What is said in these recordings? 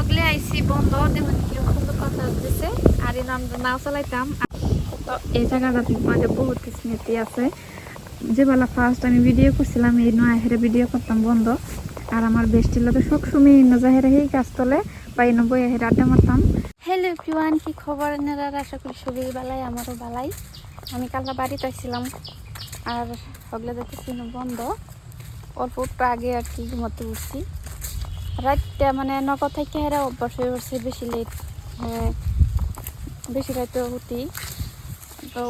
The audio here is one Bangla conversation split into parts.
হগলে আইসি বন্ধ, দেখুন কীরকম সুন্দর কথা দিছে আর এই নাম নাও চালাইতাম। তো এই জায়গাটাতে মাঝে বহুত স্মৃতি আছে। যে বেলা ফার্স্ট আমি ভিডিও করছিলাম, এই নয় হেরে ভিডিও করতাম বন্ধ। আর আমার বেস্টির লোকে সবসময় নজাহেরা সেই গাছ তলে বা এই নব্বই হেরে আড্ডা মারতাম। হ্যালো এভরিওয়ান কি খবর? এনারা আশা করি সবই বেলায় আমারও বেলাই আমি কালকে বাড়িতে আসছিলাম আর হগলে দেখতেছি বন্ধ। অল্প একটু আগে আর কি ঘুমাতে উঠছি। রাতটা মানে নগদ থেকে হেরা অভ্যাস হয়ে উঠছে বেশি লেট হ্যাঁ বেশি রাতে উঠি। তো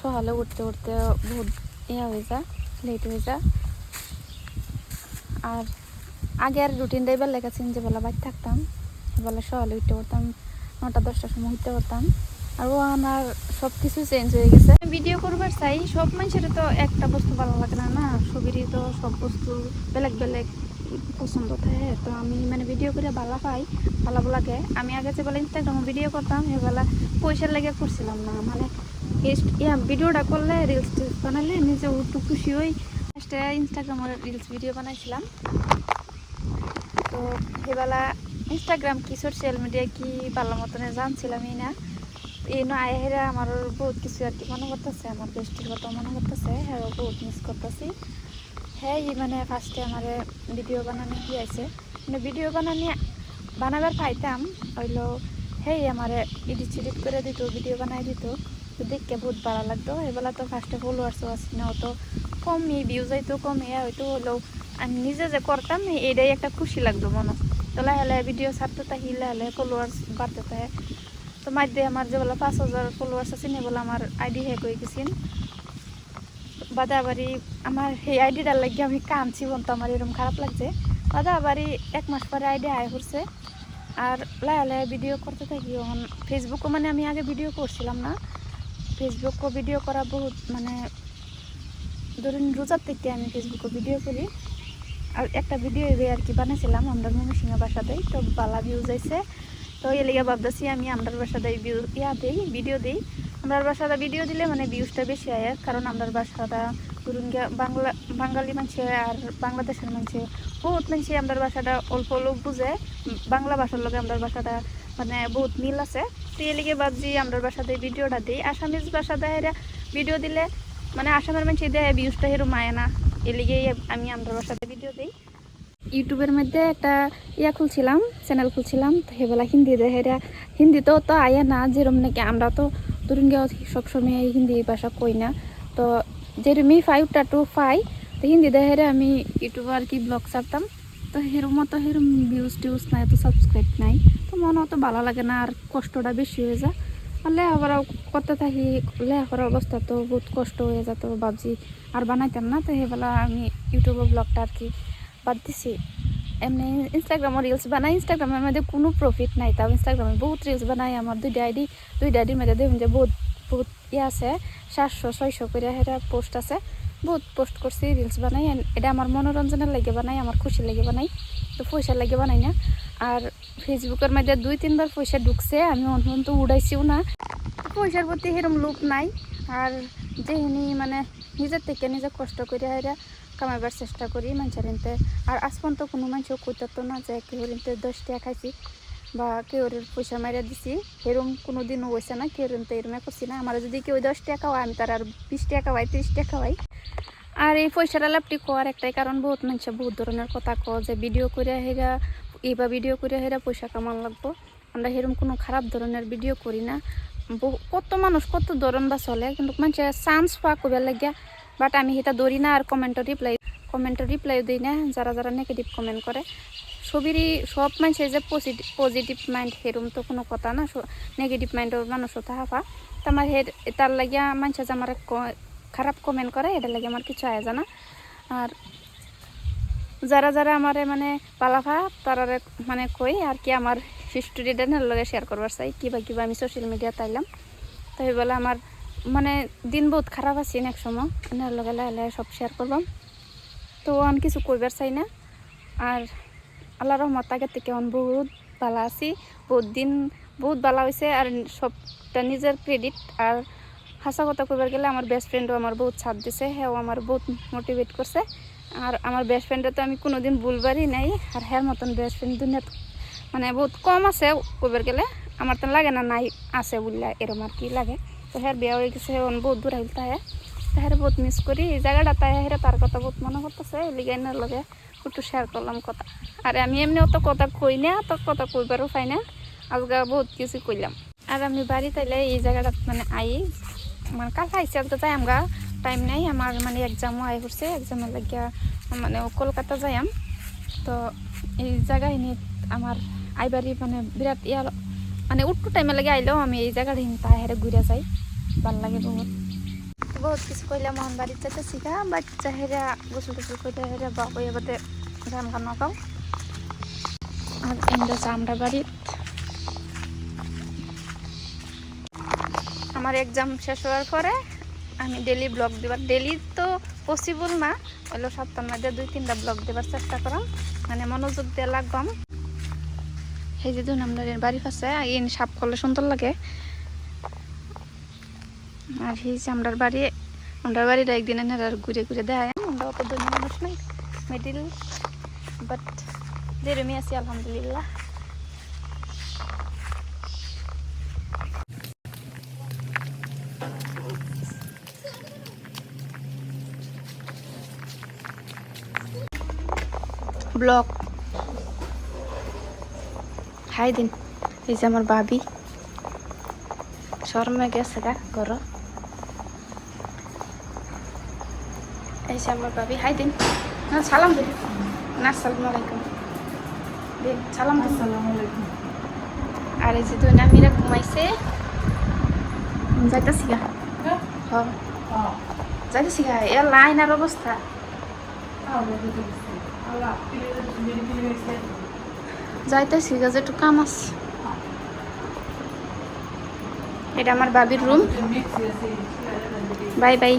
সকালে উঠতে উঠতে বহুত ইয়া হয়ে যা লেট হয়ে যা আর আগে আর রুটিনটাই বেলা গেছেন যে বেলা বাইর থাকতাম, বেলা সকালে উঠতে পারতাম নটা, দশটার সময় উঠতে পারতাম আর ও আমার সব কিছু চেঞ্জ হয়ে গেছে। ভিডিও করবার চাই, সব মানুষের তো একটা বস্তু ভালো লাগে না না? সবেরই তো সব বস্তু বেলেগ বেলেগ। পছন্দ। থাকে তো আমি মানে ভিডিও করে ভালো পাই ভালো লাগে আমি আগে যে বেলা ইনস্টাগ্রামে ভিডিও করতাম সেবেলা পয়সার লেগে করছিলাম না। মানে এই- ভিডিওটা করলে রিলস টিলস বানালে নিজে একটু খুশি হই। ফার্স্টে ইনস্টাগ্রামে রিলস ভিডিও বানাইছিলাম। তো সেবেলা ইনস্টাগ্রাম কি সোশ্যাল মিডিয়া কি ভালো মতনে জানছিলামই না। এই নয় হেরে আমার বহুত কিছু আর কি মনে করতেছে, আমার বেস্টির কথা মনে করতেছে হ্যাঁ বহুত মিস করতেছি। হ্যাঁ মানে ফার্স্টে আমার ভিডিও বানানো কি আছে মানে ভিডিও বানানি, বানাবার পাইতাম, হইল, হেই, আমার এডিট সিডিট করে দিত ভিডিও বানাই দিত। তো দেখতে বহুত ভালো লাগতো। এবেলা তো ফার্স্টে ফলোয়ার্সও আছে না অত কম ভিউজ হয়তো কম হয়তো হলেও আমি নিজে যে করতাম, এটাই একটা খুশি লাগতো মনে। তো লাহে ভিডিও ছাড়তে থাকি, লাহে ফলোয়ার্স বাড়তে থাকে। তো মাঝে আমার যে বলে পাঁচ হাজার ফলোয়ার্স আছে নি বলে আমার আইডি হ্যাক হয়ে গেছেন বাদাবাড়ি, আমার সেই আইডিটার লাগিয়ে আমি কাঁদছি বলতো, আমার এরকম খারাপ লাগছে। বাদাবাড়ি এক মাস পরে আইডি আয় করছে আর লাহে লাহে ভিডিও করতে থাকি এখন। ফেসবুকও মানে আমি আগে ভিডিও করছিলাম না। ফেসবুকও ভিডিও করা বহুত মানে ধরুন রোজার থেকে আমি ফেসবুকে ভিডিও করি। আর একটা ভিডিও এবার আর কি বানাইছিলাম আমরা ময়মনসিংহ বাসাতেই। তো বালা ভিউজ আইছে। তো এ লিগে ভাবতেছি আমি আমরার ভিউ ইয়া দিই ভিডিও দিই। আমরার বাসাদা ভিডিও দিলে মানে ভিউজটা বেশি আয় কারণ আমরার বাসাটা গিয়া বাংলা, বাঙালি মানুষে আর বাংলাদেশের মানুষে বহুত মানুষে আমরার ভাষাটা অল্প লোক বুঝে বাংলা ভাষার লগে আমরার ভাষাটা মানে বহুত মিল আছে। তো এ লিগে ভাবছি আমরার ভাষাতে ভিডিওটা দিই। আসামিজ ভাষা দেয় ভিডিও দিলে মানে আসামের মানুষ দেয় ভিউজটা হেরো মায় না। এ লিগে আমি আমরার ভাষাতে ভিডিও দিই। ইউটিউবের মধ্যে একটা ইয়া খুলছিলাম চ্যানেল খুলছিলাম, তো সেবেলা হিন্দি দেখে হিন্দিতেও তো আয়া না, যেরম নাকি আমরা তো গিয়ে সবসময় হিন্দি ভাষা কই না। তো যেরকমই ফাইভটা টু ফাই, তো হিন্দি দেখে আমি ইউটিউবে আর কি ব্লগ ছাড়তাম, তো সেরকম তো সেরকম ভিউজ টিউজ নাই, তো সাবস্ক্রাইব নাই। তো মনে অত ভালো লাগে না, আর কষ্টটা বেশি হয়ে যায়। আর লেখাপড়াও করতে থাকি লেখাপড়ার অবস্থা তো বহুত কষ্ট হয়ে যেত ভাবছি আর বানাইতাম না, তো সেবেলা আমি ইউটিউবে ব্লগটা আর কি বাদ দিছি এমনি ইনস্টাগ্রামে রিলস বানাই ইনস্টাগ্রামের মধ্যে কোনো প্রফিট নাই। তাও ইনস্টাগ্রামে বহুত রিলস বানাই, আমার দুইটা আইডি দুইটা আইডির মধ্যে দেখুন যে বহুত বহুত ইয়ে আছে, সাতশো, ছয়শো করে সেটা পোস্ট আছে। বহুত পোস্ট করছি রিলস বানাই এটা আমার মনোরঞ্জনের লাগে বানাই, আমার খুশি লাগে বানাই। তো পয়সা লাগে বানাই না। আর ফেসবুকের মধ্যে দুই, তিনবার পয়সা ঢুকছে, আমি অন্য উড়াইছিও না। পয়সার প্রতি সেরকম লোভ নাই। আর যেহিনি মানে নিজের থেকে নিজে কষ্ট করে এরা কামাইবার চেষ্টা করি মানুষের এনতে আর আজ পর্যন্ত কোনো মানুষও কইতো না যে কেউ এনতে দশ টাকা খাইছি বা কেউ পয়সা মারিয়া দিছি। এরম কোনো দিনও হয়েছে না কেউ এনতে এরমে করছি না। আমার যদি কেউ দশ টাকা হয় আমি তার আর বিশ টাকা হয় ত্রিশ টাকা হয় আর এই পয়সাটা লাভটি কোয়ার একটাই কারণ, বহুত মানুষ বহুত ধরনের কথা ক যে ভিডিও করে হেরা এইবা ভিডিও করে হেরা পয়সা কামান লাগবো। আমরা সেরকম কোনো খারাপ ধরনের ভিডিও করি না। বহু, কত মানুষ কত ধরন বা চলে, কিন্তু মানুষের চান্স পাওয়া কবার লাগিয়া বাট আমি সেটা ধরি না আর কমেন্টও রিপ্লাই কমেন্টও রিপ্লাই দিই না। যারা যারা নেগেটিভ কমেন্ট করে সবেরই সব মানুষের যে পজিটিভ মাইন্ড সেরম তো কোনো কথা না। নেগেটিভ মাইন্ডের মানুষও তাহাফা তো আমার হে তার লাগিয়া মানুষের যে আমার খারাপ কমেন্ট করে এটা লাগে আমার কিছু আয় জানা আর যারা যারা আমার মানে পালাফা, তারা মানে কই আর কি আমার হিস্টোরিটা লগে শেয়ার করবার চাই। কিবা কিবা আমি সোশ্যাল মিডিয়া তাইলাম তো বলে আমার মানে দিন বহুত খারাপ আছি এক সময়। এনার লগে লাহে সব শেয়ার করলাম তো আমি কিছু কইবার চাই না। আর আল্লাহ রহমত আগের থেকে আমি বহুত ভালো আছি। বহুত দিন বহুত ভালো হয়েছে আর সবটা নিজের ক্রেডিট আর হাসা কথা কইবার গেলে আমার বেস্ট ফ্রেন্ডও আমার বহুত সাথ দিছে। হ্যাঁ আমার বহুত মোটিভেট করছে। আর আমার বেস্ট ফ্রেন্ডে তো আমি কোনোদিন ভুলবারই নাই। আর হ্যার মতন বেস্ট ফ্রেন্ড দুনিয়াত মানে বহুত কম আছে কইবার গেলে। আমার তো লাগে না নাই আছে বললে এরম আর কি লাগে। তো হ্যাঁ বিয়া হয়ে গেছে, এখন বহুত দূর আহিল তাহে। তাহারে বহুত মিস করি। এই জায়গাটা তাই হেরে তার কথা বহুত মনে করতেছে লিগাইনার লগে একটু শেয়ার করলাম কথা। আর আমি এমনি অত কথা কই না, অত কথা কইবারও পাই না আজকে বহুত কিছু কইলাম। আর আমি বাড়ি তাইলে এই জায়গাটা মানে আই মানে কাল আইসি আজকে যাই আমগা। টাইম নাই, আমার মানে এক্সামও আই করছে এক্সামের লাগিয়া মানে কলকাতা যাইম তো এই জায়গায় আমার আইবারি মানে বিরাট ইয়া মানে উঠু টাইমে লাগে আইলেও আমি এই জায়গাটা হিন তাহেরে ঘুরে যাই। ভালো লাগে বহুত। বহুত কিছু কইলাম মোহন বাড়ির যাতে শিখা বাচ্চা হেরা গোসল টোসল করে হেরা বা ওই এবারে গান গান নগাও আর এন্ডা আমরা বাড়ির আমার এক্সাম শেষ হওয়ার পরে আমি ডেলি ব্লগ দেবার ডেলি তো পসিবল না। হইল সপ্তাহের মধ্যে দুই তিনটা ব্লগ দেবার চেষ্টা করাম মানে মনোযোগ দিয়ে লাগবাম সেই যে দুই নম্বরের বাড়ি পাশে ইন সাপ করলে সুন্দর লাগে। আর এই যে আমরার বাড়ি, আমরার বাড়িটা একদিন এনে আর ঘুরে ঘুরে দেখায়। আমরা অত ধনী মানুষ নাই, মিডিল। বাট যেরমই আছি, আলহামদুলিল্লাহ। ব্লক হাই দিন। এই যে আমার বাবি শর্মে গেছে গা ঘর এই যে আমার বাবি হাই দিন। না সালাম দিন। না আসসালামু আলাইকুম। দিন সালাম দিন। আর এই যে দুই নামিরা ঘুমাইছে। যাইতেছি গা। হ। যাইতেছি গা এ লাইনার অবস্থা। যাইতেছি গা যে একটু কাম আছে। এটা আমার বাবির রুম বাই বাই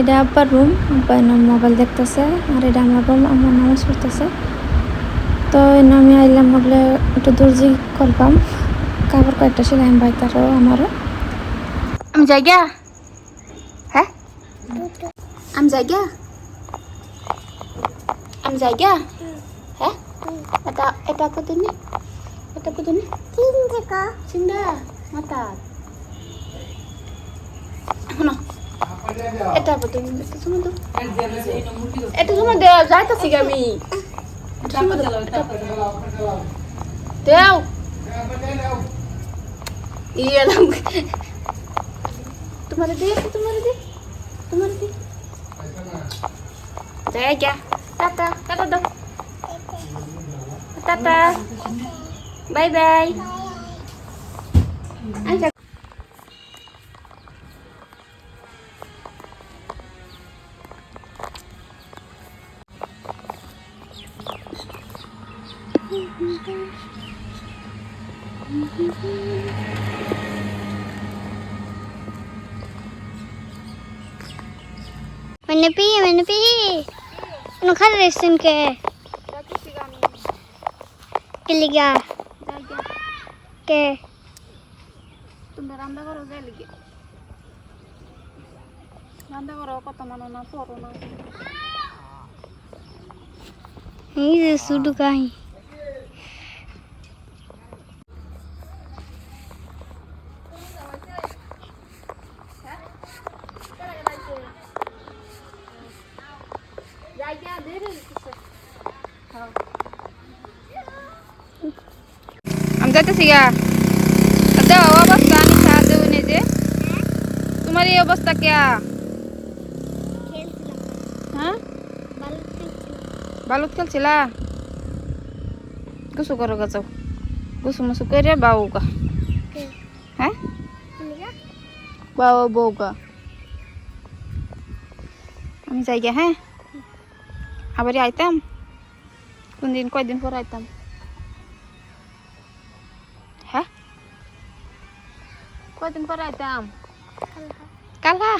এটা আব্বার রুম আব্বা মোবাইল দেখতেছে, আর এটা আমার রুম আমার নামাজ পড়তেছে। তো এনে আমি আইলাম বলে একটু দর্জি করবাম। কাপড় কয়েকটা সেলাই আমি বাইতারও আমারও আমি যাই গিয়া হ্যাঁ আমি যাই গিয়া আমি যাই গিয়া হ্যাঁ এটা এটা কত নি এটা কত নি চিন্তা মাতা শোনো এটা কত নি এটা তুমি তো এটা তুমি দেওয়া যাইতাছি গা আমি এটা তুমি দাও, এটা- দেও iya lam tuh mana dia tuh mana dia tuh mana dia saya aja. Tata tata dong. Tata. Bye bye aja Menepi, menepi. Ano ka resin ke? Kiliga. Ke. তোমরা রান্না করো যাই লিগে রান্না করো কত মানো না পড়ো না এই যে শুধু কাহিনী গা দেও অবস্থা আমি সাহায্য উনি যে। তোমার এই অবস্থা কে হ্যাঁ? বালুত খেলছিলা? গুসু করো গা যাও। গুসু মুসু করে বাউ গা। হ্যাঁ? বাউ বউ গা। আমি যাই গা হ্যাঁ? আবার আইতাম? কোন দিন কয়দিন পর আইতাম? কদিন পরে আইতাম? কালা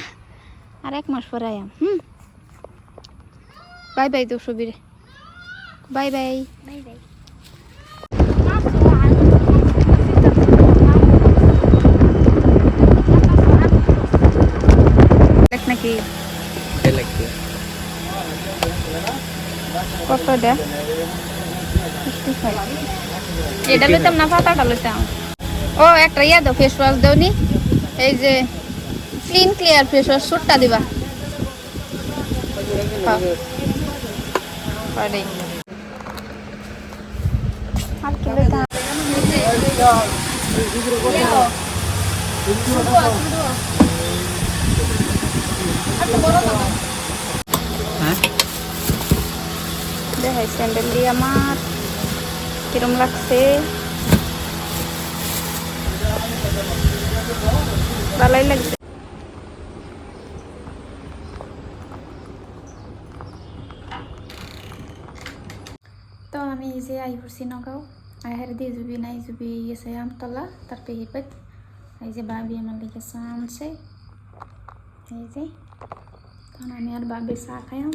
আর এক মাস পরে হুম। বাই বাই তো সবির বাই বাই। বাই বাই কত এটা লইতাম না পাতাটা লইতাম। ও, একটা ইয়া দাও ফেস ওয়াশ দাও নি। এই যে ক্লিন ক্লিয়ার ফেস ওয়াশ সুটটা দিবা। দেখাই স্যান্ডেল দিয়ে আমার কিরম লাগছে? ভালোই লাগছে। তো আমি এই যে আই পড়ছি নগাঁও। আহের দিয়ে জুবি নাই জুবি গেছে আমতলা, তার পেয়ে পেট। এই যে বাবি আমার লিখে চা আনছে। এই যে, তখন আমি আর বাবি চা খাইলাম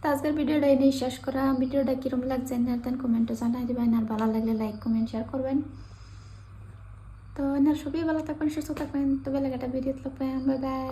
তো আজকের ভিডিওটা এনেই শেষ করা। ভিডিওটা কীরকম লাগছে দেন কমেন্টে জানাই দেবেন। আর ভালো লাগলে লাইক কমেন্ট শেয়ার করবেন। তো এনার সবই ভালো থাকবেন সুস্থ থাকবেন। তো বেলা একটা ভিডিও থাকবেন বাই বাই